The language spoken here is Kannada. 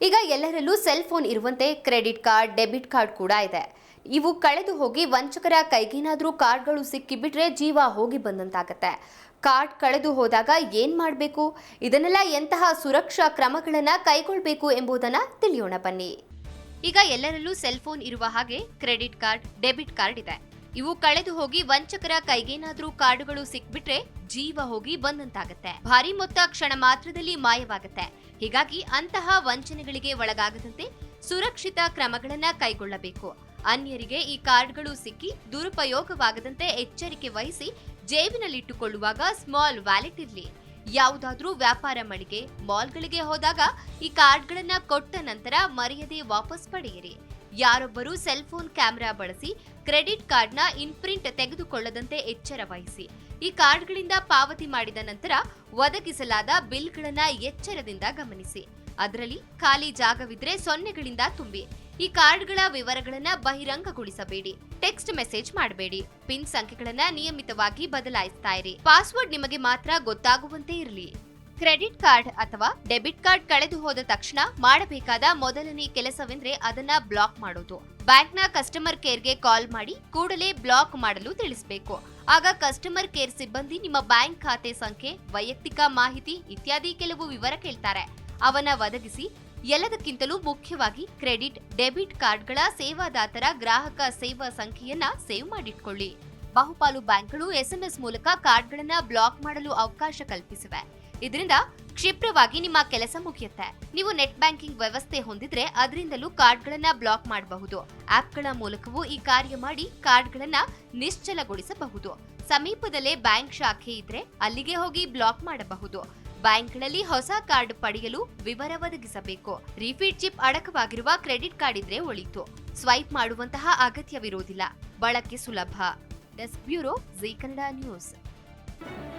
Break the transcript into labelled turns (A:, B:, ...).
A: ಈಗ ಎಲ್ಲರಲ್ಲೂ ಸೆಲ್ ಫೋನ್ ಇರುವಂತೆ ಕ್ರೆಡಿಟ್ ಕಾರ್ಡ್ ಡೆಬಿಟ್ ಕಾರ್ಡ್ ಕೂಡ ಇದೆ. ಇವು ಕಳೆದು ಹೋಗಿ ವಂಚಕರ ಕೈಗೇನಾದರೂ ಕಾರ್ಡ್ಗಳು ಸಿಕ್ಕಿಬಿಟ್ರೆ ಜೀವ ಹೋಗಿ ಬಂದಂತಾಗತ್ತೆ. ಕಾರ್ಡ್ ಕಳೆದು ಹೋದಾಗ ಏನ್ ಮಾಡಬೇಕು? ಇದನ್ನೆಲ್ಲ ಎಂತಹ ಸುರಕ್ಷಾ ಕ್ರಮಗಳನ್ನ ಕೈಗೊಳ್ಳಬೇಕು ಎಂಬುದನ್ನ ತಿಳಿಯೋಣ ಬನ್ನಿ. ಈಗ ಎಲ್ಲರಲ್ಲೂ ಸೆಲ್ ಫೋನ್ ಇರುವ ಹಾಗೆ ಕ್ರೆಡಿಟ್ ಕಾರ್ಡ್ ಡೆಬಿಟ್ ಕಾರ್ಡ್ ಇದೆ. ಇವು ಕಳೆದು ಹೋಗಿ ವಂಚಕರ ಕೈಗೇನಾದ್ರೂ ಕಾರ್ಡುಗಳು ಸಿಕ್ಬಿಟ್ರೆ ಜೀವ ಹೋಗಿ ಬಂದಂತಾಗತ್ತೆ. ಭಾರಿ ಮೊತ್ತ ಕ್ಷಣ ಮಾತ್ರದಲ್ಲಿ ಮಾಯವಾಗತ್ತೆ. ಹೀಗಾಗಿ ಅಂತಹ ವಂಚನೆಗಳಿಗೆ ಒಳಗಾಗದಂತೆ ಸುರಕ್ಷಿತ ಕ್ರಮಗಳನ್ನ ಕೈಗೊಳ್ಳಬೇಕು. ಅನ್ಯರಿಗೆ ಈ ಕಾರ್ಡ್ಗಳು ಸಿಕ್ಕಿ ದುರುಪಯೋಗವಾಗದಂತೆ ಎಚ್ಚರಿಕೆ ವಹಿಸಿ ಜೇಬಿನಲ್ಲಿಟ್ಟುಕೊಳ್ಳುವಾಗ ಸ್ಮಾಲ್ ವ್ಯಾಲೆಟ್ ಇರಲಿ. ಯಾವುದಾದ್ರೂ ವ್ಯಾಪಾರ ಮಳಿಗೆ, ಮಾಲ್ಗಳಿಗೆ ಹೋದಾಗ ಈ ಕಾರ್ಡ್ಗಳನ್ನ ಕೊಟ್ಟ ನಂತರ ಮರ್ಯಾದೆ ವಾಪಸ್ ಪಡೆಯಿರಿ. ಯಾರೊಬ್ಬರು ಸೆಲ್ಫೋನ್ ಕ್ಯಾಮೆರಾ ಬಳಸಿ ಕ್ರೆಡಿಟ್ ಕಾರ್ಡ್ನ ಇನ್ಪ್ರಿಂಟ್ ತೆಗೆದುಕೊಳ್ಳದಂತೆ ಎಚ್ಚರ ವಹಿಸಿ. ಈ ಕಾರ್ಡ್ಗಳಿಂದ ಪಾವತಿ ಮಾಡಿದ ನಂತರ ಒದಗಿಸಲಾದ ಬಿಲ್ಗಳನ್ನು ಎಚ್ಚರದಿಂದ ಗಮನಿಸಿ. ಅದರಲ್ಲಿ ಖಾಲಿ ಜಾಗವಿದ್ರೆ ಸೊನ್ನೆಗಳಿಂದ ತುಂಬಿ. ಈ ಕಾರ್ಡ್ಗಳ ವಿವರಗಳನ್ನು ಬಹಿರಂಗಗೊಳಿಸಬೇಡಿ. ಟೆಕ್ಸ್ಟ್ ಮೆಸೇಜ್ ಮಾಡಬೇಡಿ. ಪಿನ್ ಸಂಖ್ಯೆಗಳನ್ನು ನಿಯಮಿತವಾಗಿ ಬದಲಾಯಿಸ್ತಾ ಇರಿ. ಪಾಸ್ವರ್ಡ್ ನಿಮಗೆ ಮಾತ್ರ ಗೊತ್ತಾಗುವಂತೆ ಇರಲಿ. ಕ್ರೆಡಿಟ್ ಕಾರ್ಡ್ ಅಥವಾ ಡೆಬಿಟ್ ಕಾರ್ಡ್ ಕಳೆದು ಹೋದ ತಕ್ಷಣ ಮಾಡಬೇಕಾದ ಮೊದಲನೇ ಕೆಲಸವೆಂದ್ರೆ ಅದನ್ನ ಬ್ಲಾಕ್ ಮಾಡೋದು. ಬ್ಯಾಂಕ್ನ ಕಸ್ಟಮರ್ ಕೇರ್ಗೆ ಕಾಲ್ ಮಾಡಿ ಕೂಡಲೇ ಬ್ಲಾಕ್ ಮಾಡಲು ತಿಳಿಸಬೇಕು. ಆಗ ಕಸ್ಟಮರ್ ಕೇರ್ ಸಿಬ್ಬಂದಿ ನಿಮ್ಮ ಬ್ಯಾಂಕ್ ಖಾತೆ ಸಂಖ್ಯೆ, ವೈಯಕ್ತಿಕ ಮಾಹಿತಿ ಇತ್ಯಾದಿ ಕೆಲವು ವಿವರ ಕೇಳ್ತಾರೆ. ಅವನ ಒದಗಿಸಿ ಎಲ್ಲದಕ್ಕಿಂತಲೂ ಮುಖ್ಯವಾಗಿ ಕ್ರೆಡಿಟ್, ಡೆಬಿಟ್ ಕಾರ್ಡ್ಗಳ ಸೇವಾದಾತರ ಗ್ರಾಹಕ ಸೇವಾ ಸಂಖ್ಯೆಯನ್ನ ಸೇವ್ ಮಾಡಿಟ್ಕೊಳ್ಳಿ. ಬಹುಪಾಲು ಬ್ಯಾಂಕ್ಗಳು ಎಸ್ಎಂಎಸ್ ಮೂಲಕ ಕಾರ್ಡ್ಗಳನ್ನ ಬ್ಲಾಕ್ ಮಾಡಲು ಅವಕಾಶ ಕಲ್ಪಿಸಿವೆ. ಇದರಿಂದ ಕ್ಷಿಪ್ರವಾಗಿ ನಿಮ್ಮ ಕೆಲಸ ಮುಗಿಯುತ್ತೆ. ನೀವು ನೆಟ್ ಬ್ಯಾಂಕಿಂಗ್ ವ್ಯವಸ್ಥೆ ಹೊಂದಿದ್ರೆ ಅದರಿಂದಲೂ ಕಾರ್ಡ್ಗಳನ್ನ ಬ್ಲಾಕ್ ಮಾಡಬಹುದು. ಆಪ್ಗಳ ಮೂಲಕವೂ ಈ ಕಾರ್ಯ ಮಾಡಿ ಕಾರ್ಡ್ಗಳನ್ನ ನಿಶ್ಚಲಗೊಳಿಸಬಹುದು. ಸಮೀಪದಲ್ಲೇ ಬ್ಯಾಂಕ್ ಶಾಖೆ ಇದ್ರೆ ಅಲ್ಲಿಗೆ ಹೋಗಿ ಬ್ಲಾಕ್ ಮಾಡಬಹುದು. ಬ್ಯಾಂಕ್ಗಳಲ್ಲಿ ಹೊಸ ಕಾರ್ಡ್ ಪಡೆಯಲು ವಿವರ ಒದಗಿಸಬೇಕು. ರಿಫೀಟ್ ಚಿಪ್ ಅಡಕವಾಗಿರುವ ಕ್ರೆಡಿಟ್ ಕಾರ್ಡ್ ಇದ್ರೆ ಒಳಿತು. ಸ್ವೈಪ್ ಮಾಡುವಂತಹ ಅಗತ್ಯವಿರುವುದಿಲ್ಲ. ಬಳಕೆ ಸುಲಭ. Desk bureau Zee Kannada news.